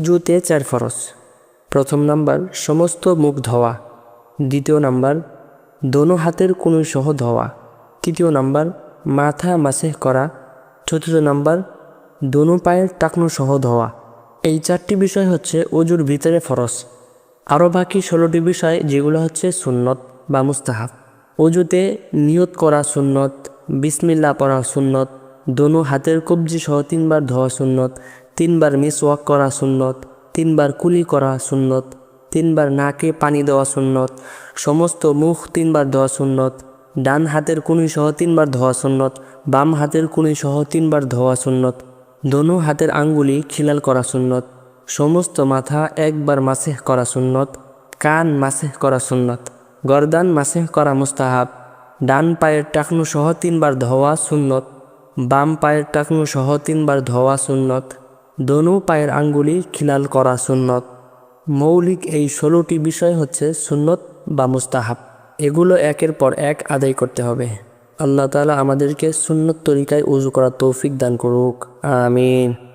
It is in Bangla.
অজুতে চার ফরস। প্রথম নাম্বার, সমস্ত মুখ ধোয়া। দ্বিতীয় নাম্বার, দোনো হাতের কুনুই সহ ধোয়া। তৃতীয় নাম্বার, মাথা মাসেহ করা। চতুর্থ নাম্বার, দোনো পায়ের টাকনো সহ ধোয়া। এই চারটি বিষয় হচ্ছে অজুর ভিতরে ফরস। আরও বাকি ষোলোটি বিষয়, যেগুলো হচ্ছে সুন্নত বা মুস্তাহাব। অজুতে নিয়ত করা সুন্নত বিসমিল্লা পড়া সুন্নত, দোনো হাতের কবজি সহ তিনবার ধোয়া সুন্নত তিনবার মিসওয়াক করা সুন্নত, তিনবার কুলি করা সুন্নত, তিনবার নাকে পানি দেওয়া সুন্নত, সমস্ত মুখ তিনবার ধোয়া সুন্নত, ডান হাতের কুনি সহ তিনবার ধোয়া সুন্নত, বাম হাতের কুনি সহ তিনবার ধোয়া সুন্নত, দোনো হাতের আঙ্গুলি খিলাল করা সুন্নত, সমস্ত মাথা একবার মাসেহ করা সুন্নত, কান মাসেহ করা সুন্নত, গরদান মাসেহ করা মুস্তাহাব, ডান পায়ের টাকনু সহ তিনবার ধোয়া সুন্নত, বাম পায়ের টাকনু সহ তিনবার ধোয়া সুন্নত দোনো পায়ের আঙ্গুলি খিলাল করা সুন্নত। মৌলিক এই ষোলোটি বিষয় হচ্ছে সুন্নত বা মুস্তাহাব। এগুলো একের পর এক আদায় করতে হবে। আল্লাহ তালা আমাদেরকে সুন্নত তরিকায় উজু করা তৌফিক দান করুক। আমিন।